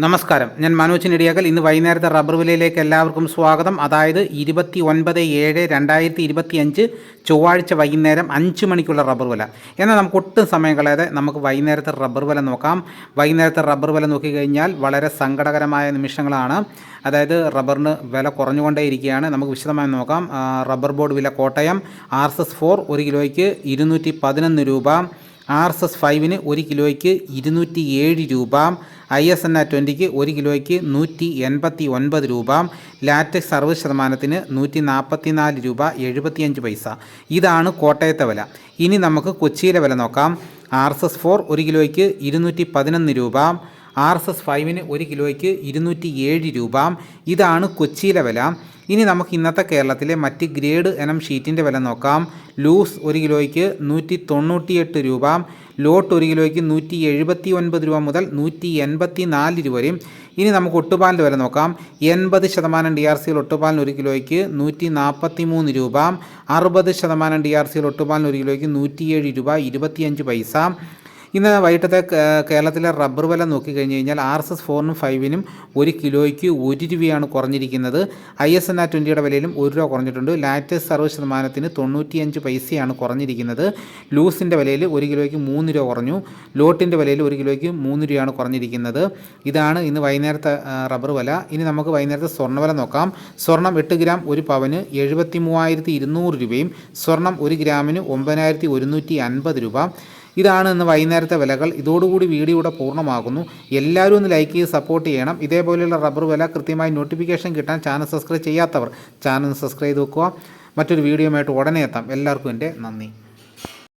നമസ്കാരം. ഞാൻ മനോജ് നെടിയാക്കൽ. ഇന്ന് വൈകുന്നേരത്തെ റബ്ബർ വിലയിലേക്ക് എല്ലാവർക്കും സ്വാഗതം. അതായത് ഇരുപത്തി ഒൻപത് ഏഴ് രണ്ടായിരത്തി ഇരുപത്തി അഞ്ച് ചൊവ്വാഴ്ച വൈകുന്നേരം അഞ്ച് മണിക്കുള്ള റബ്ബർ വില. എന്നാൽ നമുക്ക് ഒട്ടും സമയം കളയാതെ നമുക്ക് വൈകുന്നേരത്തെ റബ്ബർ വില നോക്കാം. വൈകുന്നേരത്തെ റബ്ബർ വില നോക്കിക്കഴിഞ്ഞാൽ വളരെ സങ്കടകരമായ നിമിഷങ്ങളാണ്. അതായത് റബ്ബറിന് വില കുറഞ്ഞുകൊണ്ടേയിരിക്കുകയാണ്. നമുക്ക് വിശദമായി നോക്കാം. റബ്ബർ ബോർഡ് വില Kottayam R S S four ഒരു കിലോയ്ക്ക് ഇരുന്നൂറ്റി പതിനൊന്ന് രൂപ. ആർ എസ് എസ് ഫൈവിന് ഒരു കിലോയ്ക്ക് ഇരുന്നൂറ്റി ഏഴ് രൂപ ഐ എസ് എൻ ആ ട്വന്റിക്ക് ഒരു കിലോയ്ക്ക് നൂറ്റി എൺപത്തി ഒൻപത് രൂപ ലാറ്റക്സ് അറുപത് ശതമാനത്തിന് നൂറ്റി നാൽപ്പത്തി നാല് രൂപ എഴുപത്തിയഞ്ച് പൈസ. ഇതാണ് കോട്ടയത്തെ വില. ഇനി നമുക്ക് കൊച്ചിയിലെ വില നോക്കാം. ആർ എസ് എസ് ഫോർ ഒരു കിലോയ്ക്ക് ഇരുന്നൂറ്റി പതിനൊന്ന് രൂപ ആർ എസ് എസ് ഫൈവിന് ഒരു കിലോയ്ക്ക് ഇരുന്നൂറ്റി ഏഴ് രൂപ. ഇതാണ് കൊച്ചിയിലെ വില. ഇനി നമുക്ക് ഇന്നത്തെ കേരളത്തിലെ മറ്റ് ഗ്രേഡ് എനം ഷീറ്റിന്റെ വില നോക്കാം. ലൂസ് ഒരു കിലോയ്ക്ക് നൂറ്റി തൊണ്ണൂറ്റിയെട്ട് രൂപ. ലോട്ട് ഒരു കിലോയ്ക്ക് നൂറ്റി എഴുപത്തി ഒൻപത് രൂപ മുതൽ നൂറ്റി എൺപത്തി നാല് രൂപ വരെയും. ഇനി നമുക്ക് ഒട്ടുപാലിന്റെ വില നോക്കാം. എൺപത് ശതമാനം ഡി ആർ സിയിൽ ഒട്ടുപാലിന് ഒരു കിലോയ്ക്ക് നൂറ്റി നാൽപ്പത്തി മൂന്ന് രൂപ. അറുപത് ശതമാനം ഡി ആർ സിയിൽ ഒട്ടുപാലിന് ഒരു കിലോയ്ക്ക് നൂറ്റിയേഴ് രൂപ ഇരുപത്തിയഞ്ച് പൈസ. ഇന്ന് വൈകിട്ടത്തെ കേരളത്തിലെ റബ്ബർ വില നോക്കിക്കഴിഞ്ഞ് കഴിഞ്ഞാൽ ആർ എസ് എസ് ഫോറിനും ഫൈവിനും ഒരു കിലോയ്ക്ക് ഒരു രൂപയാണ് കുറഞ്ഞിരിക്കുന്നത്. ഐ എസ് എൻ ആർ ട്വന്റിയുടെ വിലയിലും ഒരു രൂപ കുറഞ്ഞിട്ടുണ്ട്. ലാറ്റസ്റ്റ് സർവ ശതമാനത്തിന് തൊണ്ണൂറ്റിയഞ്ച് പൈസയാണ് കുറഞ്ഞിരിക്കുന്നത്. ലൂസിന്റെ വിലയിൽ ഒരു കിലോയ്ക്ക് മൂന്ന് രൂപ കുറഞ്ഞു. ലോട്ടിന്റെ വിലയിൽ ഒരു കിലോയ്ക്ക് മൂന്ന് രൂപയാണ് കുറഞ്ഞിരിക്കുന്നത്. ഇതാണ് ഇന്ന് വൈകുന്നേരത്തെ റബ്ബർ വില. ഇനി നമുക്ക് വൈകുന്നേരത്തെ സ്വർണ വില നോക്കാം. സ്വർണം എട്ട് ഗ്രാം ഒരു പവന് എഴുപത്തി മൂവായിരത്തി ഇരുന്നൂറ് രൂപയും സ്വർണം ഒരു ഗ്രാമിന് ഒമ്പതിനായിരത്തി ഒരുന്നൂറ്റി അൻപത് രൂപ. ഇതാണ് ഇന്ന് വൈകുന്നേരത്തെ വിലകൾ ഇതോടുകൂടി വീഡിയോ ഇവിടെ പൂർണമാകുന്നു. എല്ലാവരും ഒന്ന് ലൈക്ക് ചെയ്ത് സപ്പോർട്ട് ചെയ്യണം. ഇതേപോലെയുള്ള റബ്ബർ വില കൃത്യമായി നോട്ടിഫിക്കേഷൻ കിട്ടാൻ ചാനൽ സബ്സ്ക്രൈബ് ചെയ്യാത്തവർ ചാനൽ സബ്സ്ക്രൈബ് ചെയ്ത് വെക്കുക. മറ്റൊരു വീഡിയോയുമായിട്ട് ഉടനെ എത്താം. എല്ലാവർക്കും എന്റെ നന്ദി.